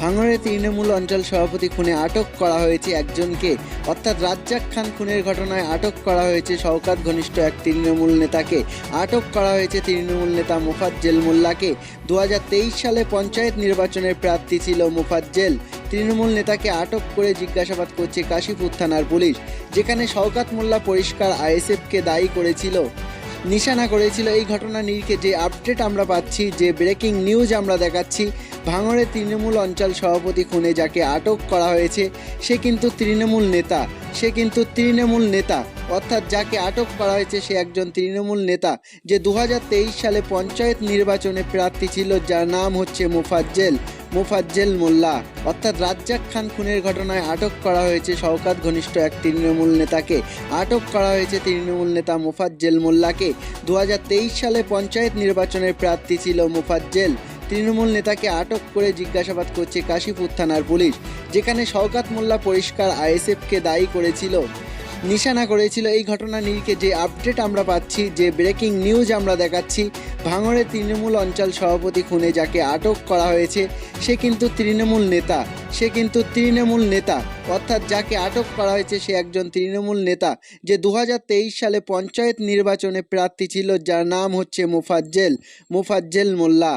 ভাঙড়ে তৃণমূল অঞ্চল সভাপতি খুনে আটক করা হয়েছে একজনকে। অর্থাৎ রাজ্জাক খান খুনের ঘটনায় আটক করা হয়েছে শওকাত ঘনিষ্ঠ এক তৃণমূল নেতাকে। আটক করা হয়েছে তৃণমূল নেতা মুফাজ্জেল মোল্লাকে। দু হাজার তেইশ সালে পঞ্চায়েত নির্বাচনের প্রার্থী ছিল মুফাজ্জেল। তৃণমূল নেতাকে আটক করে জিজ্ঞাসাবাদ করছে কাশীপুর থানার পুলিশ, যেখানে শওকাত মোল্লা পরিষ্কার আইএসএফকে দায়ী করেছিল। নিশানা করেছিল এই ঘটনা নিরিখে যে আপডেট আমরা পাচ্ছি, যে ব্রেকিং নিউজ আমরা দেখাচ্ছি, ভাঙড়ে তৃণমূল অঞ্চল সভাপতি খুনে যাকে আটক করা হয়েছে, সে কিন্তু তৃণমূল নেতা, সে কিন্তু তৃণমূল নেতা, অর্থাৎ যাকে আটক করা হয়েছে সে একজন তৃণমূল নেতা, যে দু হাজার তেইশ সালে পঞ্চায়েত নির্বাচনে প্রার্থী ছিল, যার নাম হচ্ছে মুফাজ্জেল। মুফাজ্জেল মোল্লা। অর্থাৎ রাজ্জাক খান খুনের ঘটনায় আটক করা হয়েছে শওকাত ঘনিষ্ঠ এক তৃণমূল নেতাকে। আটক করা হয়েছে তৃণমূল নেতা মোফাজ্জেল মোল্লাকে। দু হাজার তেইশ সালে পঞ্চায়েত নির্বাচনের প্রার্থী ছিল মুফাজ্জেল। তৃণমূল নেতাকে আটক করে জিজ্ঞাসাবাদ করছে কাশীপুর থানার পুলিশ, যেখানে শওকাত মোল্লা পরিষ্কার আইএসএফকে দায়ী করেছিল। নিশানা করেছিল এই ঘটনা নিরিখে যে আপডেট আমরা পাচ্ছি, যে ব্রেকিং নিউজ আমরা দেখাচ্ছি ভাঙড়ে তৃণমূল অঞ্চল সভাপতি খুনে যাকে আটক করা হয়েছে। সে কিন্তু তৃণমূল নেতা, সে কিন্তু তৃণমূল নেতা, অর্থাৎ যাকে আটক করা হয়েছে সে একজন তৃণমূল নেতা, যে দু হাজার তেইশ সালে পঞ্চায়েত নির্বাচনে প্রার্থী ছিল, যার নাম হচ্ছে মুফাজ্জেল মুফাজ্জেল মোল্লা।